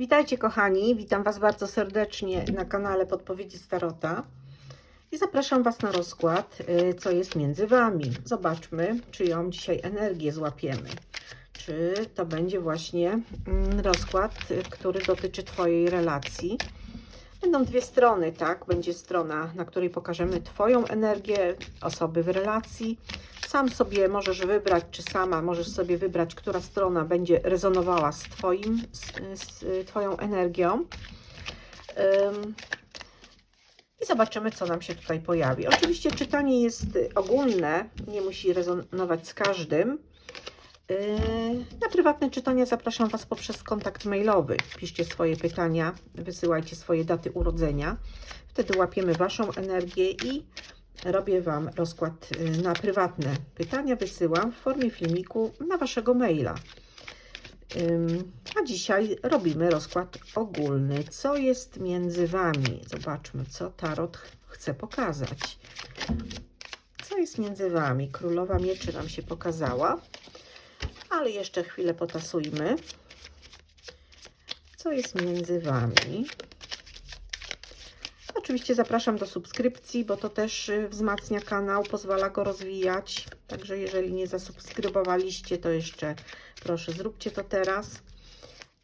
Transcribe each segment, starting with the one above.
Witajcie kochani, witam Was bardzo serdecznie na kanale Podpowiedzi Starota i zapraszam Was na rozkład, y, co jest między Wami. Zobaczmy, czyją dzisiaj energię złapiemy. Czy to będzie właśnie mm, rozkład, y, który dotyczy Twojej relacji. Będą dwie strony, tak? Będzie strona, na której pokażemy Twoją energię, osoby w relacji. Sam sobie możesz wybrać, czy sama możesz sobie wybrać, która strona będzie rezonowała z, twoim, z, z Twoją energią. Ym, I zobaczymy, co nam się tutaj pojawi. Oczywiście czytanie jest ogólne, nie musi rezonować z każdym. Yy, Na prywatne czytania zapraszam Was poprzez kontakt mailowy. Piszcie swoje pytania, wysyłajcie swoje daty urodzenia. Wtedy łapiemy Waszą energię i robię Wam rozkład yy, na prywatne pytania. Wysyłam w formie filmiku na Waszego maila. A dzisiaj robimy rozkład ogólny. Co jest między Wami? Zobaczmy, co Tarot ch- chce pokazać. Co jest między Wami? Królowa Mieczy nam się pokazała ale jeszcze chwilę potasujmy. Co jest między Wami? Oczywiście zapraszam do subskrypcji, bo to też y, wzmacnia kanał, pozwala go rozwijać. Także jeżeli nie zasubskrybowaliście, to jeszcze proszę zróbcie to teraz.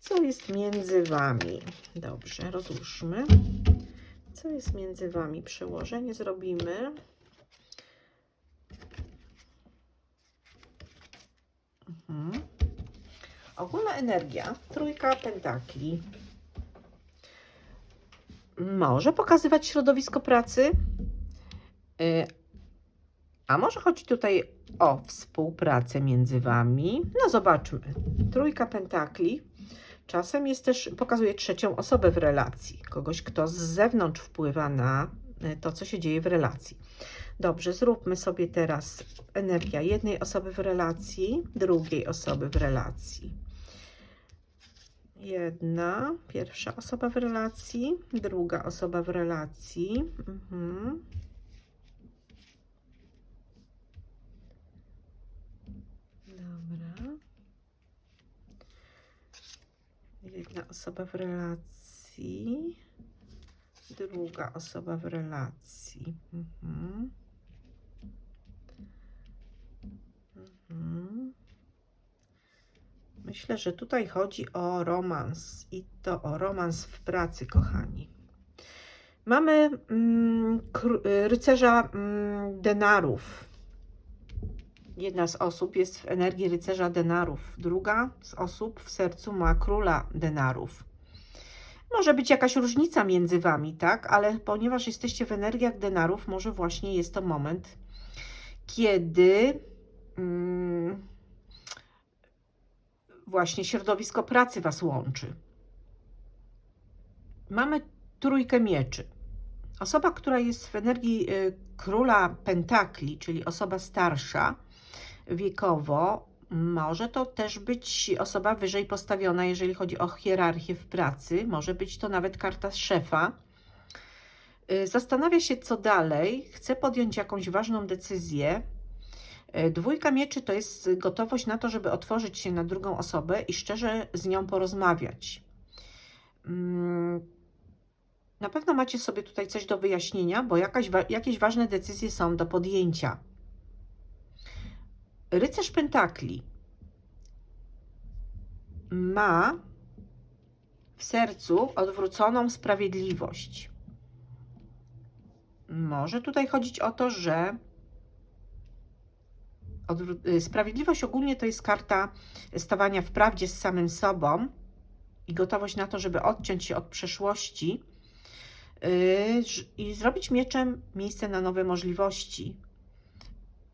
Co jest między Wami? Dobrze, rozłóżmy. Co jest między Wami? Przełożenie zrobimy. Mhm. Ogólna energia, trójka pentakli. Może pokazywać środowisko pracy, y, a może chodzi tutaj o współpracę między Wami. No zobaczmy. Trójka pentakli. Czasem jest też, pokazuje trzecią osobę w relacji. Kogoś, kto z zewnątrz wpływa na y, to, co się dzieje w relacji. Dobrze, zróbmy sobie teraz energia jednej osoby w relacji, drugiej osoby w relacji. Jedna, pierwsza osoba w relacji, druga osoba w relacji. Mhm. Dobra. Jedna osoba w relacji, druga osoba w relacji. Mhm. Mhm. Myślę, że tutaj chodzi o romans i to o romans w pracy, kochani. Mamy mm, y, rycerza mm, denarów. Jedna z osób jest w energii rycerza denarów, druga z osób w sercu ma króla denarów. Może być jakaś różnica między wami, tak? Ale ponieważ jesteście w energiach denarów, może właśnie jest to moment, kiedy mm, właśnie środowisko pracy Was łączy. Mamy trójkę mieczy. Osoba, która jest w energii y, króla pentakli, czyli osoba starsza wiekowo, może to też być osoba wyżej postawiona, jeżeli chodzi o hierarchię w pracy. Może być to nawet karta szefa. Y, Zastanawia się, co dalej, chce podjąć jakąś ważną decyzję, Dwójka mieczy to jest gotowość na to, żeby otworzyć się na drugą osobę i szczerze z nią porozmawiać. Mm, Na pewno macie sobie tutaj coś do wyjaśnienia, bo jakaś, jakieś ważne decyzje są do podjęcia. Rycerz Pentakli ma w sercu odwróconą sprawiedliwość. Może tutaj chodzić o to, że Sprawiedliwość ogólnie to jest karta stawania w prawdzie z samym sobą i gotowość na to, żeby odciąć się od przeszłości ż- i zrobić mieczem miejsce na nowe możliwości.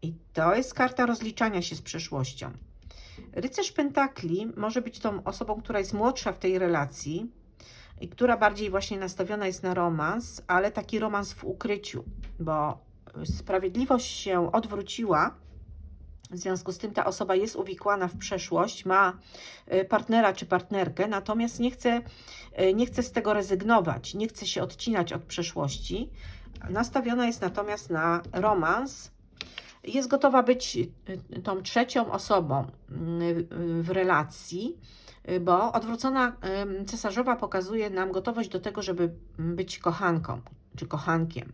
I to jest karta rozliczania się z przeszłością. Rycerz Pentakli może być tą osobą, która jest młodsza w tej relacji i która bardziej właśnie nastawiona jest na romans, ale taki romans w ukryciu, bo sprawiedliwość się odwróciła w związku z tym ta osoba jest uwikłana w przeszłość, ma y, partnera czy partnerkę, natomiast nie chce, y, nie chce z tego rezygnować, nie chce się odcinać od przeszłości. Nastawiona jest natomiast na romans jest gotowa być y, tą trzecią osobą w relacji, bo odwrócona cesarzowa pokazuje nam gotowość do tego, żeby być kochanką czy kochankiem.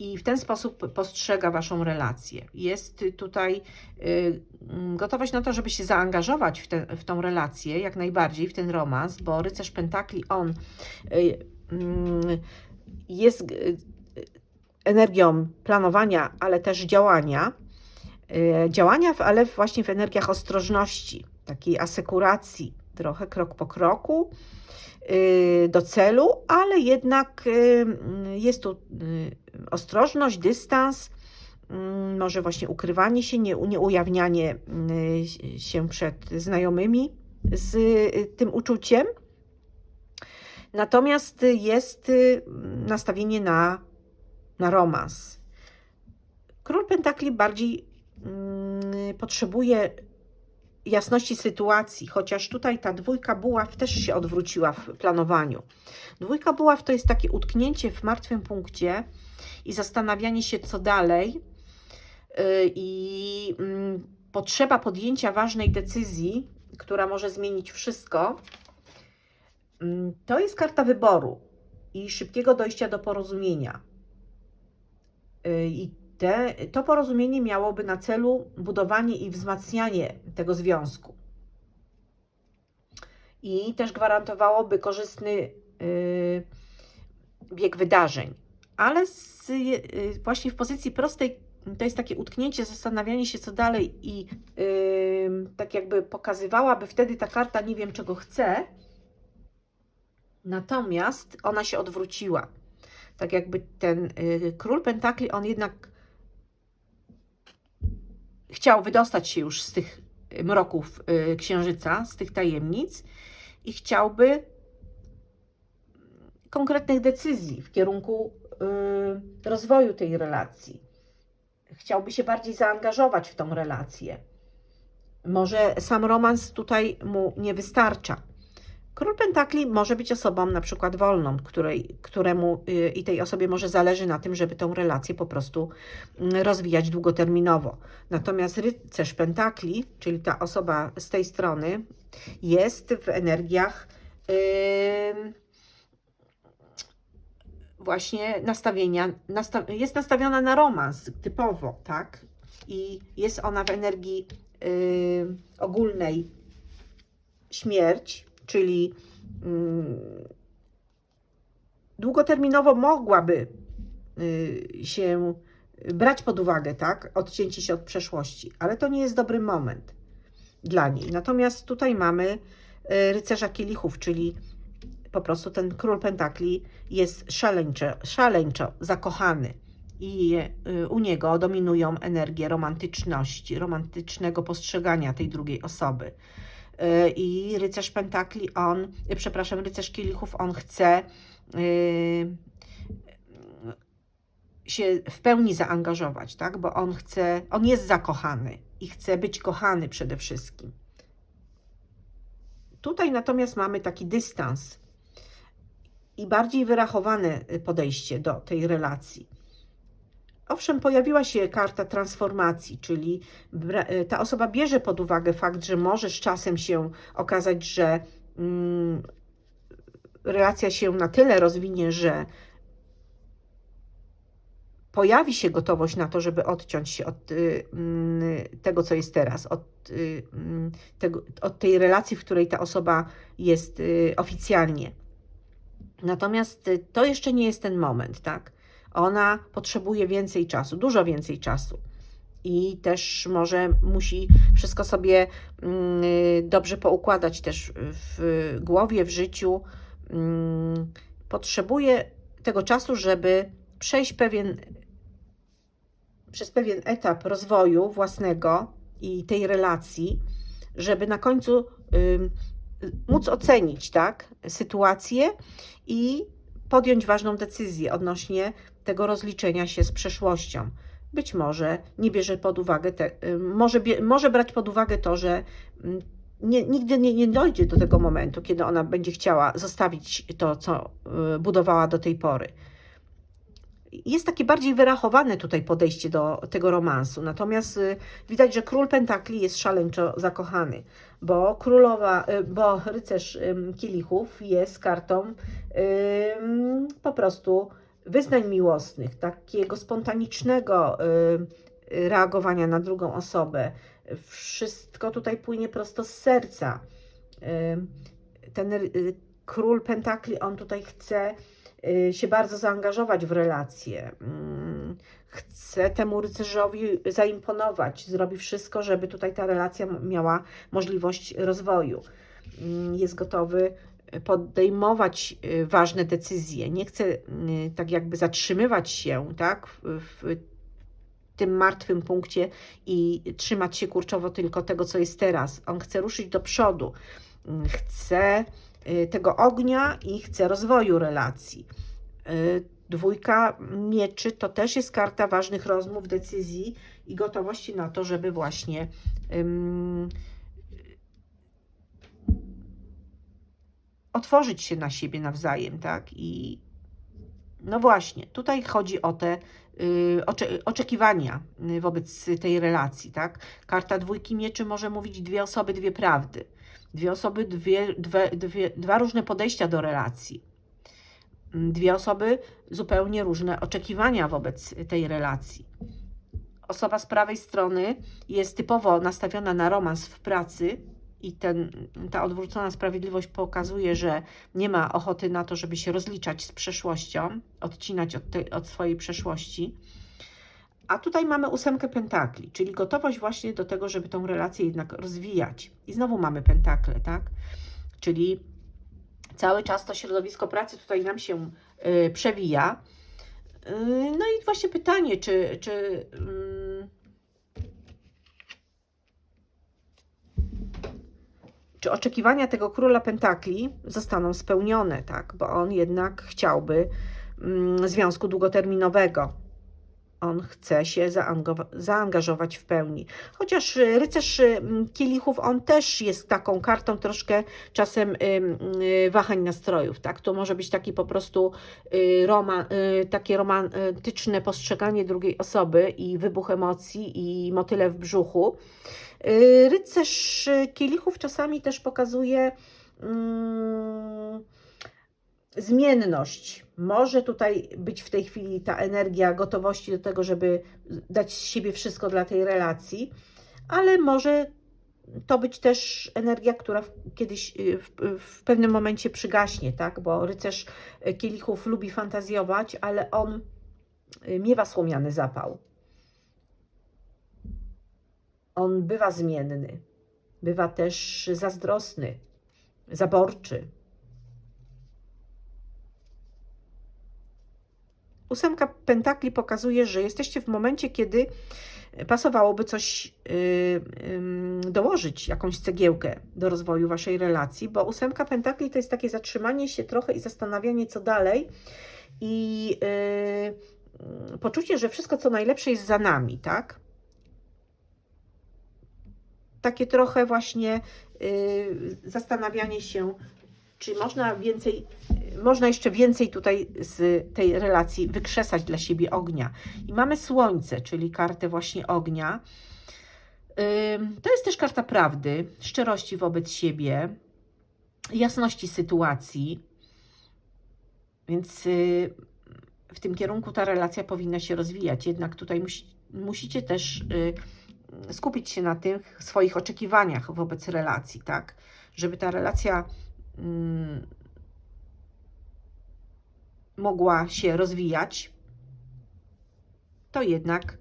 I w ten sposób postrzega Waszą relację. Jest tutaj y, gotowość na to, żeby się zaangażować w, te, w tą relację, jak najbardziej, w ten romans, bo rycerz Pentakli, on y, mm, jest y, energią planowania, ale też działania. Działania, ale właśnie w energiach ostrożności, takiej asekuracji, trochę krok po kroku do celu, ale jednak y, mm, jest tu y, ostrożność, dystans, mm, może właśnie ukrywanie się, nie, nie ujawnianie y, się przed znajomymi z y, tym uczuciem. Natomiast jest y, nastawienie na, na romans. Król Pentakli bardziej mm, potrzebuje jasności sytuacji, chociaż tutaj ta dwójka buław też się odwróciła w planowaniu. Dwójka buław to jest takie utknięcie w martwym punkcie i zastanawianie się, co dalej, yy, i mm, potrzeba podjęcia ważnej decyzji, która może zmienić wszystko. Mm, To jest karta wyboru i szybkiego dojścia do porozumienia. Yy, I te, to porozumienie miałoby na celu budowanie i wzmacnianie tego związku. I też gwarantowałoby korzystny yy, bieg wydarzeń. Ale z, yy, właśnie w pozycji prostej to jest takie utknięcie, zastanawianie się, co dalej, i yy, tak jakby pokazywałaby wtedy ta karta, nie wiem czego chce. Natomiast ona się odwróciła. Tak jakby ten yy, król Pentakli, on jednak chciał wydostać się już z tych mroków y, księżyca, z tych tajemnic i chciałby konkretnych decyzji w kierunku y, rozwoju tej relacji. Chciałby się bardziej zaangażować w tą relację. Może sam romans tutaj mu nie wystarcza. Król Pentakli może być osobą na przykład wolną, której, któremu y, i tej osobie może zależy na tym, żeby tą relację po prostu mm, rozwijać długoterminowo. Natomiast rycerz Pentakli, czyli ta osoba z tej strony, jest w energiach ym, właśnie nastawienia, nasta jest nastawiona na romans typowo, tak? I jest ona w energii ym, ogólnej śmierć, czyli ym, długoterminowo mogłaby y, się brać pod uwagę, tak, odcięcie się od przeszłości, ale to nie jest dobry moment dla niej. Natomiast tutaj mamy y, rycerza kielichów, czyli po prostu ten król pentakli jest szaleńczo, szaleńczo zakochany i y, u niego dominują energie romantyczności, romantycznego postrzegania tej drugiej osoby. Y, I rycerz pentakli, on, y, przepraszam, rycerz kielichów, on chce y, się w pełni zaangażować, tak? Bo on chce, on jest zakochany i chce być kochany przede wszystkim. Tutaj natomiast mamy taki dystans i bardziej wyrachowane podejście do tej relacji. Owszem, pojawiła się karta transformacji, czyli y, ta osoba bierze pod uwagę fakt, że może z czasem się okazać, że mm, relacja się na tyle rozwinie, że pojawi się gotowość na to, żeby odciąć się od y, mm, tego, co jest teraz, od, y, mm, tego, od tej relacji, w której ta osoba jest y, oficjalnie. Natomiast y, to jeszcze nie jest ten moment, tak? Ona potrzebuje więcej czasu, dużo więcej czasu. I też może musi wszystko sobie mm, dobrze poukładać też w głowie, w życiu. Mm, Potrzebuje tego czasu, żeby przejść pewien, przez pewien etap rozwoju własnego i tej relacji, żeby na końcu móc ocenić tak, sytuację i podjąć ważną decyzję odnośnie tego rozliczenia się z przeszłością. Być może nie bierze pod uwagę, te, ym, może, może brać pod uwagę to, że ym, nie, nigdy nie, nie dojdzie do tego momentu, kiedy ona będzie chciała zostawić to, co y, budowała do tej pory. Jest takie bardziej wyrachowane tutaj podejście do tego romansu. Natomiast y, widać, że król pentakli jest szaleńczo zakochany, bo królowa, y, bo rycerz kielichów jest kartą po prostu wyznań miłosnych, takiego spontanicznego y, reagowania na drugą osobę. Wszystko tutaj płynie prosto z serca. Ten król pentakli, on tutaj chce się bardzo zaangażować w relacje. Mm, Chce temu rycerzowi zaimponować, zrobi wszystko, żeby tutaj ta relacja miała możliwość rozwoju. Mm, Jest gotowy podejmować y, ważne decyzje. Nie chce y, tak jakby zatrzymywać się, tak, w, tym martwym punkcie i trzymać się kurczowo tylko tego, co jest teraz. On chce ruszyć do przodu. Mm, Chce y, tego ognia i chce rozwoju relacji. Y, Dwójka mieczy to też jest karta ważnych rozmów, decyzji i gotowości na to, żeby właśnie ym, otworzyć się na siebie nawzajem, tak? I no właśnie, tutaj chodzi o te y, ocze, oczekiwania y, wobec tej relacji, tak? Karta dwójki mieczy może mówić dwie osoby, dwie prawdy. Dwie osoby, dwie, dwie, dwie, dwa różne podejścia do relacji. Mm, Dwie osoby, zupełnie różne oczekiwania wobec tej relacji. Osoba z prawej strony jest typowo nastawiona na romans w pracy i ten, ta odwrócona sprawiedliwość pokazuje, że nie ma ochoty na to, żeby się rozliczać z przeszłością, odcinać od, tej, od swojej przeszłości. A tutaj mamy ósemkę pentakli, czyli gotowość właśnie do tego, żeby tą relację jednak rozwijać. I znowu mamy pentakle, tak? Czyli cały czas to środowisko pracy tutaj nam się y, przewija. Y, no i właśnie pytanie, czy, czy mm, czy oczekiwania tego króla pentakli zostaną spełnione, tak? Bo on jednak chciałby mm, związku długoterminowego. On chce się zaangażować w pełni. Chociaż y, rycerz y, kielichów, on też jest taką kartą troszkę czasem y, wahań nastrojów, tak? To może być taki po prostu roma, y, takie romantyczne postrzeganie drugiej osoby i wybuch emocji i motyle w brzuchu. Rycerz kielichów czasami też pokazuje mm, zmienność. Może tutaj być w tej chwili ta energia gotowości do tego, żeby dać z siebie wszystko dla tej relacji, ale może to być też energia, która kiedyś y, w, w pewnym momencie przygaśnie, tak? Bo rycerz y, kielichów lubi fantazjować, ale on y, miewa słomiany zapał. On bywa zmienny, bywa też zazdrosny, zaborczy. Ósemka pentakli pokazuje, że jesteście w momencie, kiedy pasowałoby coś yy, yy, dołożyć, jakąś cegiełkę do rozwoju waszej relacji, bo ósemka pentakli to jest takie zatrzymanie się trochę i zastanawianie, co dalej i yy, poczucie, że wszystko, co najlepsze jest za nami, tak? takie trochę właśnie y, zastanawianie się, czy można więcej, y, można jeszcze więcej tutaj z tej relacji wykrzesać dla siebie ognia. I mamy słońce, czyli kartę właśnie ognia. To jest też karta prawdy, szczerości wobec siebie, jasności sytuacji. Więc y, w tym kierunku ta relacja powinna się rozwijać. Jednak tutaj musi, musicie też y, skupić się na tych swoich oczekiwaniach wobec relacji, tak? Żeby ta relacja mm, mogła się rozwijać, to jednak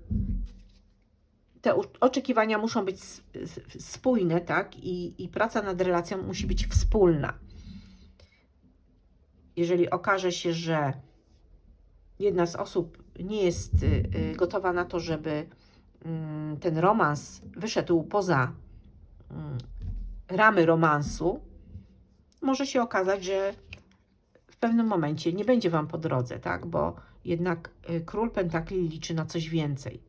te oczekiwania muszą być spójne, tak? I, I praca nad relacją musi być wspólna. Jeżeli okaże się, że jedna z osób nie jest y, y, gotowa na to, żeby mm, ten romans wyszedł poza mm, ramy romansu, może się okazać, że pewnym momencie nie będzie Wam po drodze, tak? Bo jednak y, król pentakli liczy na coś więcej.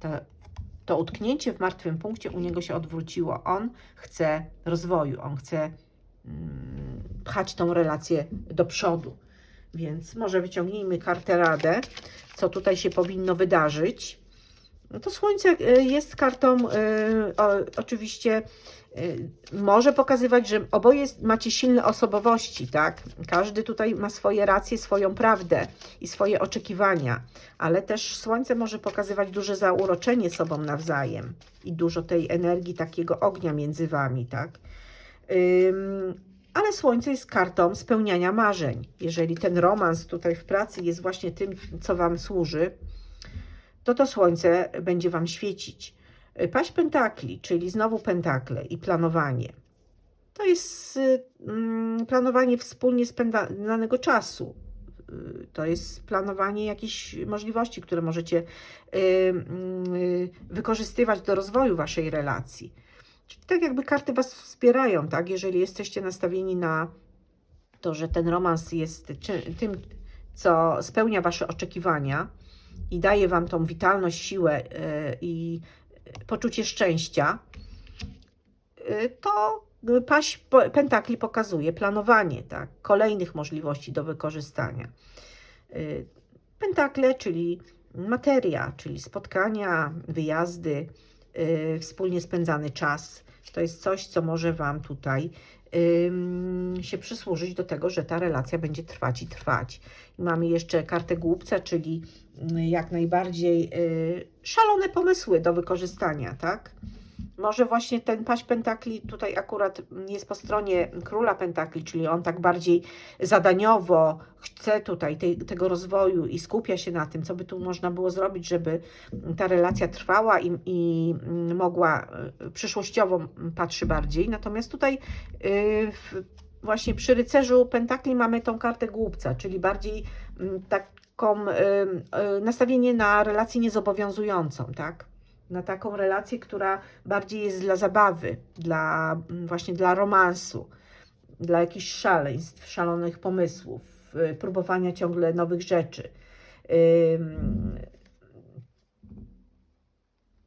Ta, to utknięcie w martwym punkcie u niego się odwróciło. On chce rozwoju, on chce mm, pchać tą relację do przodu. Więc może wyciągnijmy kartę Radę, co tutaj się powinno wydarzyć. No to Słońce y, jest kartą, y, o, oczywiście może pokazywać, że oboje macie silne osobowości, tak? Każdy tutaj ma swoje racje, swoją prawdę i swoje oczekiwania, ale też Słońce może pokazywać duże zauroczenie sobą nawzajem i dużo tej energii, takiego ognia między wami, tak? Ym, ale Słońce jest kartą spełniania marzeń. Jeżeli ten romans tutaj w pracy jest właśnie tym, co Wam służy, to to Słońce będzie Wam świecić. Y, Paść Pentakli, czyli znowu pentakle i planowanie. To jest y, mm, planowanie wspólnie spędzanego czasu. Y, To jest planowanie jakichś możliwości, które możecie mm, wykorzystywać do rozwoju Waszej relacji. Czyli tak jakby karty Was wspierają, tak? Jeżeli jesteście nastawieni na to, że ten romans jest tym, co spełnia Wasze oczekiwania i daje Wam tą witalność, siłę i poczucie szczęścia, y, to paść po- pentakli pokazuje planowanie, tak? Kolejnych możliwości do wykorzystania. Y, Pentakle, czyli materia, czyli spotkania, wyjazdy, y, wspólnie spędzany czas. To jest coś, co może Wam tutaj się przysłużyć do tego, że ta relacja będzie trwać i trwać. Mamy jeszcze kartę głupca, czyli mm, jak najbardziej y, szalone pomysły do wykorzystania, tak? Może właśnie ten paść pentakli tutaj akurat jest po stronie króla pentakli, czyli on tak bardziej zadaniowo chce tutaj tego rozwoju i skupia się na tym, co by tu można było zrobić, żeby ta relacja trwała i, i mogła y, przyszłościowo patrzy bardziej. Natomiast tutaj y, właśnie przy rycerzu pentakli mamy tą kartę głupca, czyli bardziej mm, taką y, nastawienie na relację niezobowiązującą, tak? Na taką relację, która bardziej jest dla zabawy, dla mm, właśnie dla romansu, dla jakichś szaleństw, szalonych pomysłów, y, próbowania ciągle nowych rzeczy.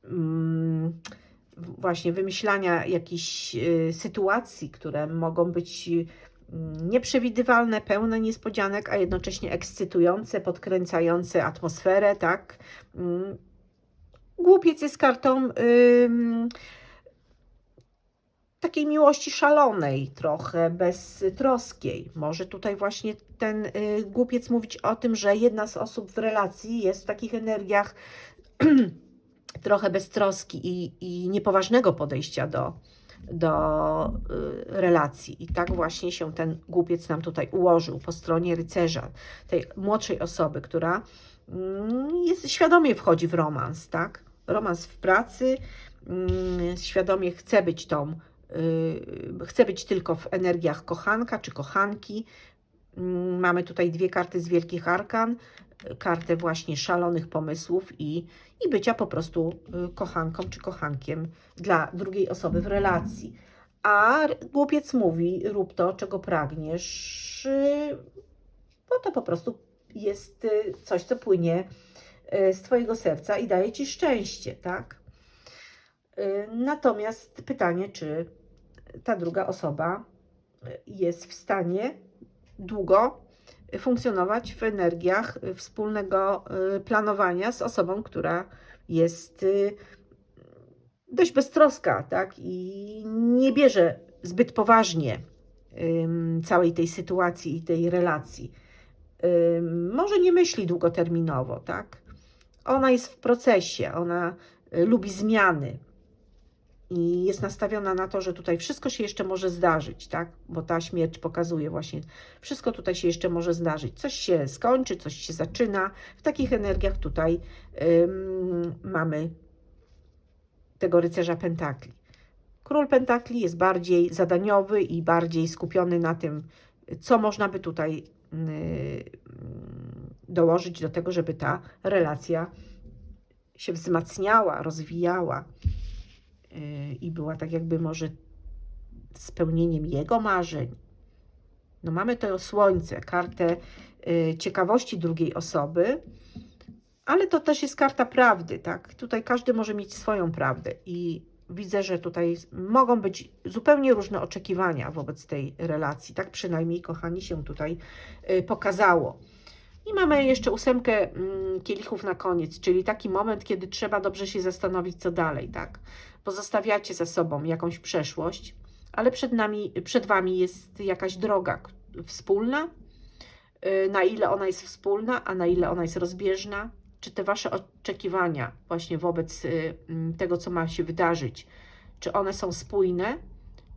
Mm, właśnie wymyślania jakichś y, sytuacji, które mogą być y, nieprzewidywalne, pełne niespodzianek, a jednocześnie ekscytujące, podkręcające atmosferę, tak? Głupiec jest kartą ym, takiej miłości szalonej, trochę beztroskiej. Może tutaj właśnie ten y, głupiec mówić o tym, że jedna z osób w relacji jest w takich energiach trochę beztroski i, i niepoważnego podejścia do, do y, relacji. I tak właśnie się ten głupiec nam tutaj ułożył po stronie rycerza, tej młodszej osoby, która mm, jest, świadomie wchodzi w romans, tak? Romans w pracy, mm, świadomie chce być tą, y, chce być tylko w energiach kochanka czy kochanki. Mm, Mamy tutaj dwie karty z wielkich arkan, kartę właśnie szalonych pomysłów i, i bycia po prostu y, kochanką czy kochankiem dla drugiej osoby w relacji. A głupiec mówi: rób to, czego pragniesz, y, bo to po prostu jest coś, co płynie z Twojego serca i daje Ci szczęście, tak? Y, Natomiast pytanie, czy ta druga osoba y, jest w stanie długo funkcjonować w energiach y, wspólnego y, planowania z osobą, która jest y, dość beztroska, tak? I nie bierze zbyt poważnie całej tej sytuacji i tej relacji. Może nie myśli długoterminowo, tak? Ona jest w procesie, ona y, lubi zmiany i jest nastawiona na to, że tutaj wszystko się jeszcze może zdarzyć, tak? Bo ta śmierć pokazuje właśnie, wszystko tutaj się jeszcze może zdarzyć. Coś się skończy, coś się zaczyna. W takich energiach tutaj ym, mamy tego rycerza pentakli. Król pentakli jest bardziej zadaniowy i bardziej skupiony na tym, co można by tutaj yy, dołożyć do tego, żeby ta relacja się wzmacniała, rozwijała yy, i była tak jakby może spełnieniem jego marzeń. No mamy to słońce, kartę yy, ciekawości drugiej osoby, ale to też jest karta prawdy, tak? Tutaj każdy może mieć swoją prawdę i widzę, że tutaj mogą być zupełnie różne oczekiwania wobec tej relacji. Tak przynajmniej, kochani, się tutaj y, pokazało. I mamy jeszcze ósemkę mm, kielichów na koniec, czyli taki moment, kiedy trzeba dobrze się zastanowić, co dalej, tak? Pozostawiacie za sobą jakąś przeszłość, ale przed nami, przed wami jest jakaś droga wspólna. Y, Na ile ona jest wspólna, a na ile ona jest rozbieżna? Czy te wasze oczekiwania właśnie wobec y, mm, tego, co ma się wydarzyć, czy one są spójne,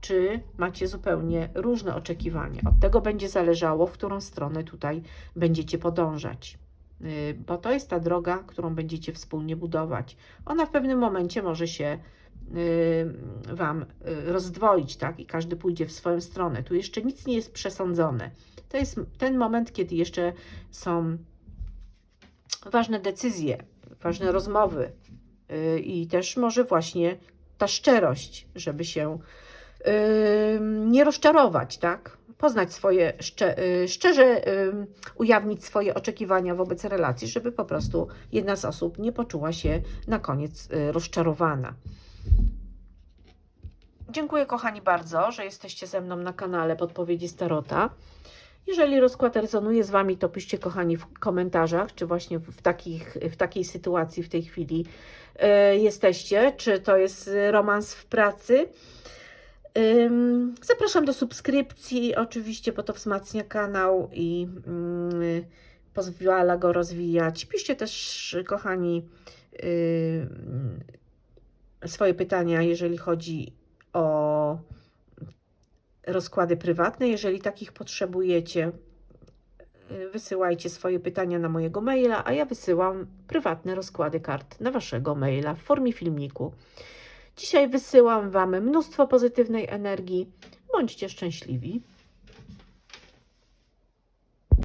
czy macie zupełnie różne oczekiwania? Od tego będzie zależało, w którą stronę tutaj będziecie podążać. Y, Bo to jest ta droga, którą będziecie wspólnie budować. Ona w pewnym momencie może się y, Wam y, rozdwoić, tak? I każdy pójdzie w swoją stronę. Tu jeszcze nic nie jest przesądzone. To jest ten moment, kiedy jeszcze są ważne decyzje, ważne rozmowy i też może właśnie ta szczerość, żeby się nie rozczarować, tak? Poznać swoje, y, szczerze y, ujawnić swoje oczekiwania wobec relacji, żeby po prostu jedna z osób nie poczuła się na koniec y, rozczarowana. Dziękuję kochani bardzo, że jesteście ze mną na kanale Podpowiedzi Starota. Jeżeli rozkład rezonuje z Wami, to piszcie kochani w komentarzach, czy właśnie w, takich, w takiej sytuacji w tej chwili e, jesteście, czy to jest romans w pracy. Zapraszam do subskrypcji, oczywiście, bo to wzmacnia kanał i mm, pozwala go rozwijać. Piszcie też, kochani, swoje pytania, jeżeli chodzi o rozkłady prywatne. Jeżeli takich potrzebujecie, y, wysyłajcie swoje pytania na mojego maila, a ja wysyłam prywatne rozkłady kart na waszego maila w formie filmiku. Dzisiaj wysyłam wam mnóstwo pozytywnej energii. Bądźcie szczęśliwi.